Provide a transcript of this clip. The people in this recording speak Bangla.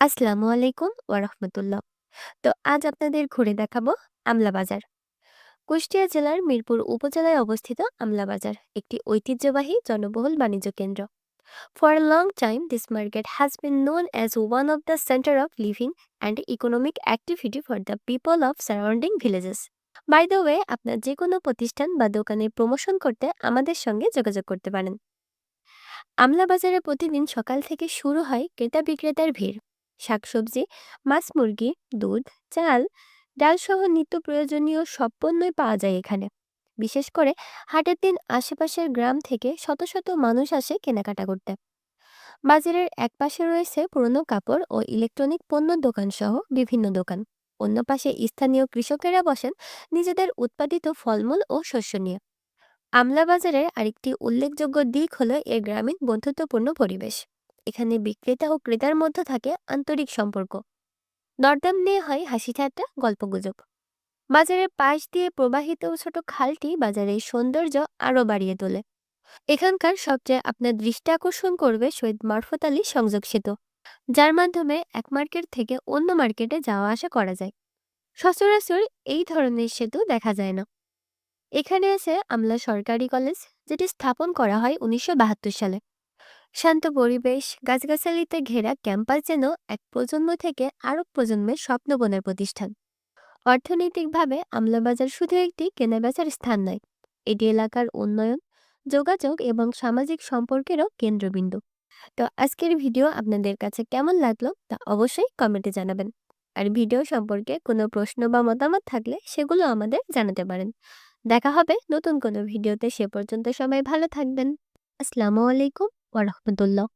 আসসালামু আলাইকুম ওয়া রাহমাতুল্লাহ। তো আজ আপনাদের ঘুরে দেখাবো আমলা বাজার। কুষ্টিয়া জেলার মিরপুর উপজেলায় অবস্থিত আমলা বাজার একটি ঐতিহ্যবাহী জনবহুল বাণিজ্য কেন্দ্র। For a long time, this market been known as one of the center of living and economic activity for the people of surrounding villages. By the way আপনার যে কোনো প্রতিষ্ঠান বা দোকানের প্রমোশন করতে আমাদের সঙ্গে যোগাযোগ করতে পারেন আমলা বাজারে প্রতিদিন সকাল থেকে শুরু হয় ক্রেতা বিক্রেতার ভিড় শাকসবজি, মাছ মুরগি, দুধ, চাল ডাল সহ নিত্য প্রয়োজনীয় সব পণ্যই পাওয়া যায় এখানে। বিশেষ করে হাটের দিন আশেপাশের গ্রাম থেকে শত শত মানুষ আসে কেনাকাটা করতে। বাজারের এক পাশে রয়েছে পুরনো কাপড় ও ইলেকট্রনিক পণ্য দোকান সহ বিভিন্ন দোকান। অন্য পাশে স্থানীয় কৃষকেরা বসেন নিজেদের উৎপাদিত ফলমূল ও শস্য নিয়ে। আমলা বাজারের আরেকটি উল্লেখযোগ্য দিক হলো এর গ্রামীণ বন্ধুত্বপূর্ণ পরিবেশ। এখানে বিক্রেতা ও ক্রেতার মধ্যে থাকে আন্তরিক সম্পর্ক। দরদাম নিয়ে হয় হাসি ঠাট্টা গল্পগুজব। বাজারের পাশ দিয়ে প্রবাহিত ছোট খালটি বাজারের সৌন্দর্য আরও বাড়িয়ে তোলে। এখানকার সবচেয়ে আপনার দৃষ্টি আকর্ষণ করবে শহীদ মারফত আলী সংযোগ সেতু যার মাধ্যমে এক মার্কেট থেকে অন্য মার্কেটে যাওয়া আসা করা যায়। সচরাচর এই ধরনের সেতু দেখা যায় না। এখানে আছে আমলা সরকারি কলেজ, যেটি স্থাপন করা হয় উনিশশো বাহাত্তর সালে। শান্ত পরিবেশ, গাছগাছালিতে ঘেরা ক্যাম্পাস যেন এক প্রজন্ম থেকে আরেক প্রজন্মের স্বপ্নবনের প্রতিষ্ঠান। অর্থনৈতিকভাবে আমলাবাজার শুধু একটি কেনাবেচার স্থান নয়, এটি এলাকার উন্নয়ন, যোগাযোগ এবং সামাজিক সম্পর্কেরও কেন্দ্রবিন্দু। তো আজকের ভিডিও আপনাদের কাছে কেমন লাগল তা অবশ্যই কমেন্টে জানাবেন। আর ভিডিও সম্পর্কে কোনো প্রশ্ন বা মতামত থাকলে সেগুলো আমাদের জানাতে পারেন। দেখা হবে নতুন কোনো ভিডিওতে, সে পর্যন্ত সবাই ভালো থাকবেন। আসসালামু আলাইকুম। ওয়া রাহমাতুল্লাহ